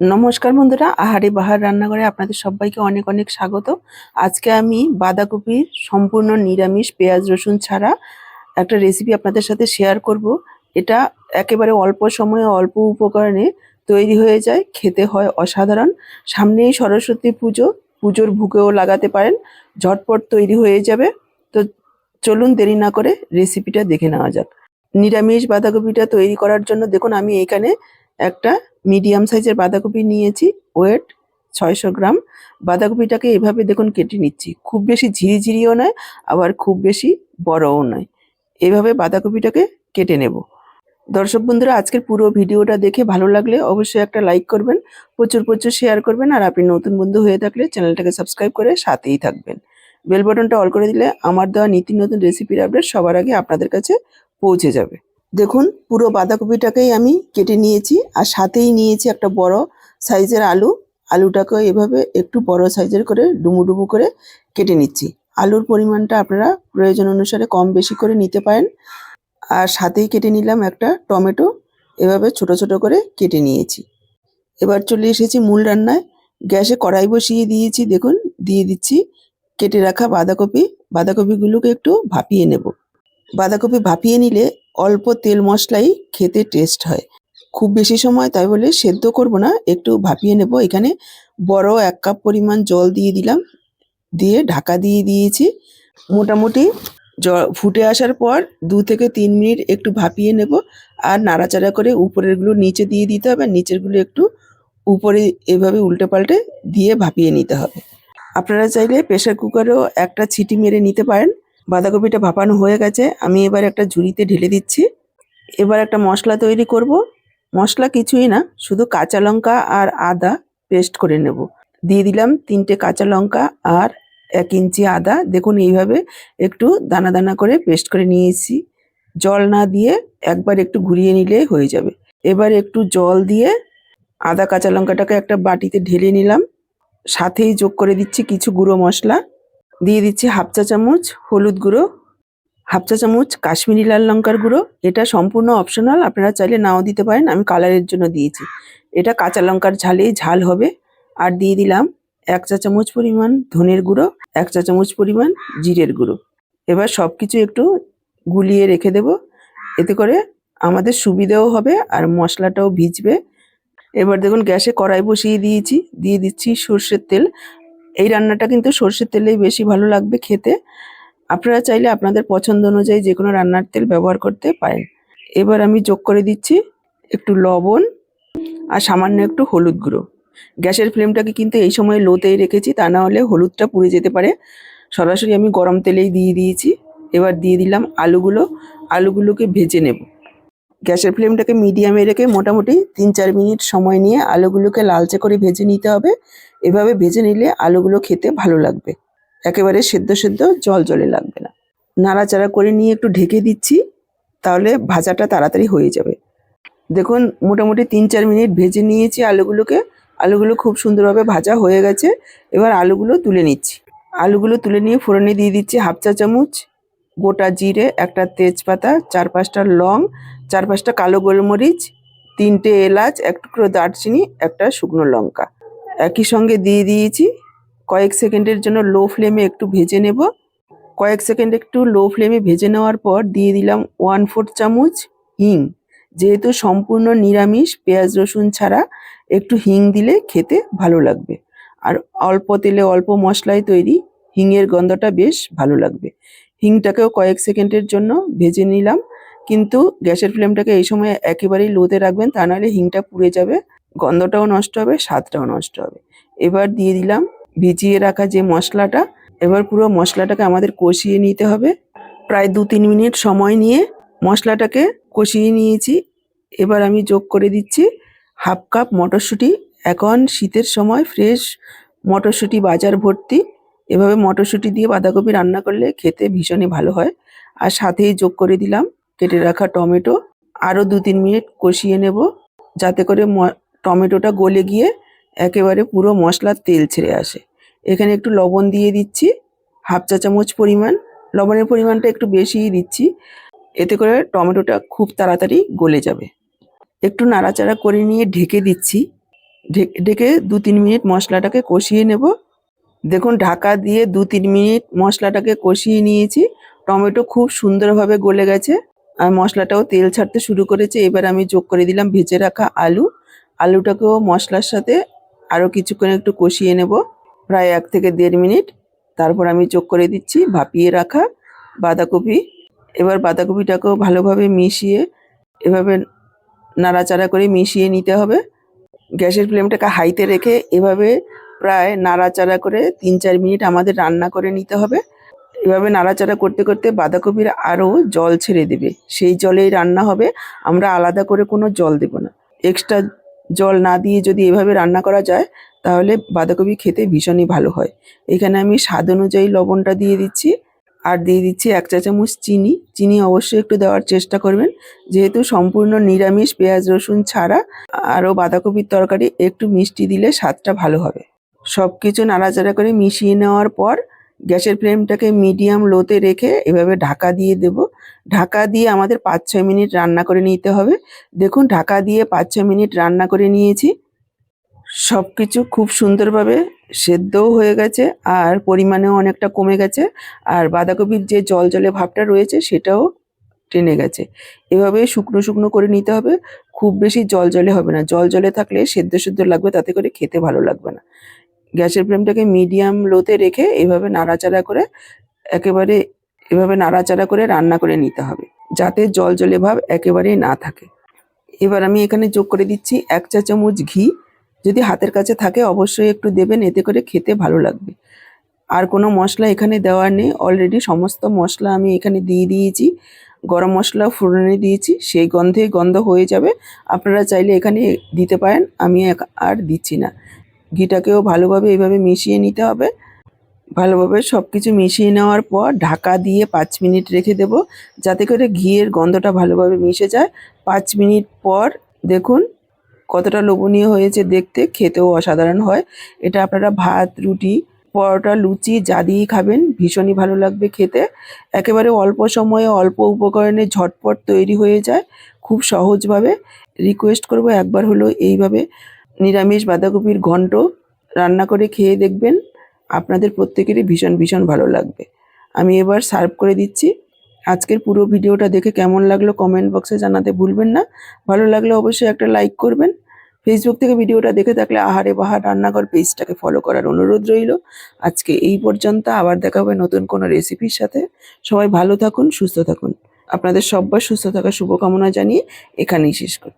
নমস্কার বন্ধুরা, আহারে বাহার রান্নাঘরে আপনাদের সবাইকে অনেক অনেক স্বাগত। আজকে আমি বাঁধাকপির সম্পূর্ণ নিরামিষ পেঁয়াজ রসুন ছাড়া একটা রেসিপি আপনাদের সাথে শেয়ার করব। এটা একেবারে অল্প সময়ে অল্প উপকরণে তৈরি হয়ে যায়, খেতে হয় অসাধারণ। সামনেই সরস্বতী পুজো, পুজোর ভুকেও লাগাতে পারেন, ঝটপট তৈরি হয়ে যাবে। তো চলুন দেরি না করে রেসিপিটা দেখে নেওয়া যাক। নিরামিষ বাঁধাকপিটা তৈরি করার জন্য দেখুন আমি এখানে একটা মিডিয়াম সাইজের বাঁধাকপি নিয়েছি ওয়েট ছয়শো গ্রাম। বাঁধাকপিটাকে এভাবে দেখুন কেটে নিচ্ছি। খুব বেশি ঝিরিঝিরিও নয়, আবার খুব বেশি বড়ও নয়। এভাবে বাঁধাকপিটাকে কেটে নেব। দর্শক বন্ধুরা, আজকের পুরো ভিডিওটা দেখে ভালো লাগলে অবশ্যই একটা লাইক করবেন, প্রচুর প্রচুর শেয়ার করবেন, আর আপনি নতুন বন্ধু হয়ে থাকলে চ্যানেলটাকে সাবস্ক্রাইব করে সাথেই থাকবেন। বেল বাটনটা অল করে দিলে আমার দেওয়া নীতি নতুন রেসিপির আপডেট সবার আগে আপনাদের কাছে পৌঁছে যাবে। দেখুন, পুরো বাঁধাকপিটাকেই আমি কেটে নিয়েছি আর সাথেই নিয়েছি একটা বড় সাইজের আলু। আলুটাকে এভাবে একটু বড় সাইজের করে ডুমু ডুমু করে কেটে নিচ্ছি। আলুর পরিমাণটা আপনারা প্রয়োজন অনুসারে কম বেশি করে নিতে পারেন। আর সাথেই কেটে নিলাম একটা টমেটো, এভাবে ছোট ছোট করে কেটে নিয়েছি। এবার চলে এসেছি মূল রান্নায়। গ্যাসে কড়াই বসিয়ে দিয়েছি, দেখুন, দিয়ে দিচ্ছি কেটে রাখা বাঁধাকপি। বাঁধাকপিগুলোকে একটু ভাপিয়ে নেব। বাঁধাকপি ভাপিয়ে নিলে অল্প তেল মশলাই খেতে টেস্ট হয়। খুব বেশি সময় তাই বলে সেদ্ধ করব না, একটু ভাপিয়ে নেব। এখানে বড় এক কাপ পরিমাণ জল দিয়ে দিলাম, দিয়ে ঢাকা দিয়ে দিয়েছি। মোটামুটি জল ফুটে আসার পর দু থেকে তিন মিনিট একটু ভাপিয়ে নেব আর নাড়াচাড়া করে উপরেরগুলো নিচে দিয়ে দিতে হবে। আর নিচেরগুলো একটু উপরে এভাবে উল্টে পাল্টে দিয়ে ভাপিয়ে নিতে হবে। আপনারা চাইলে প্রেশার কুকারেও একটা ছিটি মেরে নিতে পারেন। বাঁধাকপিটা ভাপানো হয়ে গেছে, আমি এবার একটা ঝুড়িতে ঢেলে দিচ্ছি। এবার একটা মশলা তৈরি করব। মশলা কিছুই না, শুধু কাঁচা লঙ্কা আর আদা পেস্ট করে নেব। দিয়ে দিলাম তিনটে কাঁচা লঙ্কা আর এক ইঞ্চি আদা। দেখুন এইভাবে একটু দানা দানা করে পেস্ট করে নিয়েছি। জল না দিয়ে একবার একটু ঘুরিয়ে নিলে হয়ে যাবে। এবার একটু জল দিয়ে আদা কাঁচা লঙ্কাটাকে একটা বাটিতে ঢেলে নিলাম। সাথেই যোগ করে দিচ্ছি কিছু গুঁড়ো মশলা। দিয়ে দিচ্ছি হাফ চা চামচ হলুদ গুঁড়ো, হাফ চা চামচ কাশ্মীরি লাল লঙ্কার গুঁড়ো। এটা সম্পূর্ণ অপশনাল আপনারা চাইলে নাও দিতে পারেন, আমি কালারের জন্য দিয়েছি। এটা কাঁচা লঙ্কার ঝালেই ঝাল হবে। আর দিয়ে দিলাম এক চা চামচ পরিমাণ ধনের গুঁড়ো, এক চা চামচ পরিমাণ জিরের গুঁড়ো। এবার সব কিছু একটু গুলিয়ে রেখে দেব। এতে করে আমাদের সুবিধেও হবে আর মশলাটাও ভিজবে। এবার দেখুন গ্যাসে কড়াই বসিয়ে দিয়েছি। দিয়ে দিচ্ছি সর্ষের তেল। এই রান্নাটা কিন্তু সর্ষের তেলেই বেশি ভালো লাগবে খেতে। আপনারা চাইলে আপনাদের পছন্দ অনুযায়ী যে কোনো রান্নার তেল ব্যবহার করতে পারেন। এবার আমি যোগ করে দিচ্ছি একটু লবণ আর সামান্য একটু হলুদ গুঁড়ো। গ্যাসের ফ্লেমটাকে কিন্তু এই সময় লোতেই রেখেছি, তা না হলে হলুদটা পুড়ে যেতে পারে। সরাসরি আমি গরম তেলেই দিয়ে দিয়েছি। এবার দিয়ে দিলাম আলুগুলো। আলুগুলোকে ভেজে নেব। গ্যাসের ফ্লেমটাকে মিডিয়ামে রেখে মোটামুটি তিন চার মিনিট সময় নিয়ে আলুগুলোকে লালচে করে ভেজে নিতে হবে। এভাবে ভেজে নিলে আলুগুলো খেতে ভালো লাগবে। একেবারে সেদ্ধ সেদ্ধ জল জলে লাগবে না। নাড়াচাড়া করে নিয়ে একটু ঢেকে দিচ্ছি, তাহলে ভাজাটা তাড়াতাড়ি হয়ে যাবে। দেখুন, মোটামুটি তিন চার মিনিট ভেজে নিয়েছি আলুগুলোকে। আলুগুলো খুব সুন্দরভাবে ভাজা হয়ে গেছে। এবার আলুগুলো তুলে নিচ্ছি। আলুগুলো তুলে নিয়ে ফোড়নে দিয়ে দিচ্ছি হাফ চা চামচ, গোটা জিরে, একটা তেজপাতা, চার পাঁচটা লং, চার পাঁচটা কালো গোলমরিচ, তিনটে এলাচ, এক টুকরো দারচিনি, একটা শুকনো লঙ্কা। একই সঙ্গে দিয়ে দিয়েছি। কয়েক সেকেন্ডের জন্য লো ফ্লেমে একটু ভেজে নেব। কয়েক সেকেন্ড একটু লো ফ্লেমে ভেজে নেওয়ার পর দিয়ে দিলাম ওয়ান ফোর্থ চামচ হিং। যেহেতু সম্পূর্ণ নিরামিষ, পেঁয়াজ রসুন ছাড়া একটু হিং দিলে খেতে ভালো লাগবে। আর অল্প তেলে অল্প মশলায় তৈরি হিংয়ের গন্ধটা বেশ ভালো লাগবে। হিংটাকেও কয়েক সেকেন্ডের জন্য ভেজে নিলাম। কিন্তু গ্যাসের ফ্লেমটাকে এই সময় একেবারেই লোতে রাখবেন, তা নাহলে হিংটা পুড়ে যাবে। গন্ধটাও নষ্ট হবে, স্বাদটাও নষ্ট হবে। এবার দিয়ে দিলাম ভিজিয়ে রাখা যে মশলাটা, এবার পুরো মশলাটাকে আমাদের কষিয়ে নিতে হবে। প্রায় দু তিন মিনিট সময় নিয়ে মশলাটাকে কষিয়ে নিয়েছি। এবার আমি যোগ করে দিচ্ছি হাফ কাপ মটরশুঁটি। এখন শীতের সময় ফ্রেশ মটরশুঁটি বাজার ভর্তি। এভাবে মটরশুঁটি দিয়ে বাঁধাকপি রান্না করলে খেতে ভীষণই ভালো হয়। আর সাথেই যোগ করে দিলাম কেটে রাখা টমেটো। আরও দু তিন মিনিট কষিয়ে নেব। যাতে করে টমেটোটা গলে গিয়ে একেবারে পুরো মশলার তেল ছেড়ে আসে। এখানে একটু লবণ দিয়ে দিচ্ছি, হাফ চা চামচ পরিমাণ। লবণের পরিমাণটা একটু বেশিই দিচ্ছি। এতে করে টমেটোটা খুব তাড়াতাড়ি গলে যাবে। একটু নাড়াচাড়া করে নিয়ে ঢেকে দিচ্ছি। ঢেকে দু তিন মিনিট মশলাটাকে কষিয়ে নেব। দেখুন, ঢাকা দিয়ে দু তিন মিনিট মশলাটাকে কষিয়ে নিয়েছি। টমেটো খুব সুন্দরভাবে গলে গেছে। আর মশলাটাও তেল ছাড়তে শুরু করেছে। এবার আমি যোগ করে দিলাম ভেজে রাখা আলু। আলুটাকেও মশলার সাথে আরও কিছুক্ষণ একটু কষিয়ে নেব, প্রায় এক থেকে দেড় মিনিট। তারপর আমি চোখ করে দিচ্ছি ভাপিয়ে রাখা বাঁধাকপি। এবার বাঁধাকপিটাকেও ভালোভাবে মিশিয়ে, এভাবে নাড়াচাড়া করে মিশিয়ে নিতে হবে। গ্যাসের ফ্লেমটাকে হাইতে রেখে এভাবে প্রায় নাড়াচাড়া করে তিন চার মিনিট আমাদের রান্না করে নিতে হবে। এভাবে নাড়াচাড়া করতে করতে বাঁধাকপির আরও জল ছেড়ে দেবে। সেই জলেই রান্না হবে। আমরা আলাদা করে কোনো জল দেব না। এক্সট্রা জল না দিয়ে যদি এভাবে রান্না করা যায়, তাহলে বাঁধাকপি খেতে ভীষণই ভালো হয়। এখানে আমি স্বাদ অনুযায়ী লবণটা দিয়ে দিচ্ছি, আর দিয়ে দিচ্ছি এক চা চামচ চিনি। চিনি অবশ্যই একটু দেওয়ার চেষ্টা করবেন। যেহেতু সম্পূর্ণ নিরামিষ পেঁয়াজ, রসুন ছাড়া, আরও বাঁধাকপির তরকারি একটু মিষ্টি দিলে স্বাদটা ভালো হবে। সব কিছু নাড়াচাড়া করে মিশিয়ে নেওয়ার পর গ্যাসের ফ্লেমটাকে মিডিয়াম লোতে রেখে এভাবে ঢাকা দিয়ে দেব। ঢাকা দিয়ে আমাদের পাঁচ ছয় মিনিট রান্না করে নিতে হবে। দেখুন, ঢাকা দিয়ে পাঁচ ছয় মিনিট রান্না করে নিয়েছি। সব কিছু খুব সুন্দরভাবে সেদ্ধও হয়ে গেছে আর পরিমাণেও অনেকটা কমে গেছে। আর বাঁধাকপির যে জল জলে ভাবটা রয়েছে সেটাও টেনে গেছে। এভাবে শুকনো শুকনো করে নিতে হবে। খুব বেশি জল জলে হবে না। জল জলে থাকলে সেদ্ধ সেদ্ধ লাগবে, তাতে করে খেতে ভালো লাগবে না। গ্যাসের ফ্লেমটাকে মিডিয়াম লোতে রেখে এভাবে নাড়াচাড়া করে একেবারে, এভাবে নাড়াচাড়া করে রান্না করে নিতে হবে, যাতে জল জলে ভাব একেবারেই না থাকে। এবার আমি এখানে যোগ করে দিচ্ছি এক চা চামচ ঘি। যদি হাতের কাছে থাকে অবশ্যই একটু দেবেন, এতে করে খেতে ভালো লাগবে। আর কোনো মশলা এখানে দেওয়ার নেই। অলরেডি সমস্ত মশলা আমি এখানে দিয়ে দিয়েছি। গরম মশলা ফোড়নে দিয়েছি। সেই গন্ধে গন্ধ হয়ে যাবে। আপনারা চাইলে এখানে দিতে পারেন। আমি আর দিচ্ছি না। ঘিটাকেও ভালোভাবে এইভাবে মিশিয়ে নিতে হবে। ভালোভাবে সব কিছু মিশিয়ে নেওয়ার পর ঢাকা দিয়ে পাঁচ মিনিট রেখে দেব যাতে করে ঘিয়ের গন্ধটা ভালোভাবে মিশে যায়। পাঁচ মিনিট পর দেখুন কতটা লোভনীয় হয়েছে দেখতে, খেতেও অসাধারণ হয়। এটা আপনারা ভাত, রুটি, পরোটা, লুচি যা দিয়েই খাবেন, ভীষণই ভালো লাগবে খেতে। একেবারে অল্প সময়ে অল্প উপকরণে ঝটপট তৈরি হয়ে যায় খুব সহজভাবে। রিকোয়েস্ট করব একবার হলো এইভাবে নিরামিষ বাঁধাকপির ঘন্ট রান্না করে খেয়ে দেখবেন আপনাদের প্রত্যেকেরই ভীষণ ভীষণ ভালো লাগবে। আমি এবার সার্ভ করে দিচ্ছি। আজকের পুরো ভিডিওটা দেখে কেমন লাগল কমেন্ট বক্সে জানাতে ভুলবেন না। ভালো লাগলে অবশ্যই একটা লাইক করবেন। ফেসবুক থেকে ভিডিওটা দেখে থাকলে আহারে বাহার রান্নাঘর পেজটাকে ফলো করার অনুরোধ রইল। আজকে এই পর্যন্ত, আবার দেখা হবে নতুন কোনো রেসিপির সাথে। সবাই ভালো থাকুন, সুস্থ থাকুন। আপনাদের সব্বার সুস্থ থাকার শুভকামনা জানিয়ে এখানেই শেষ করি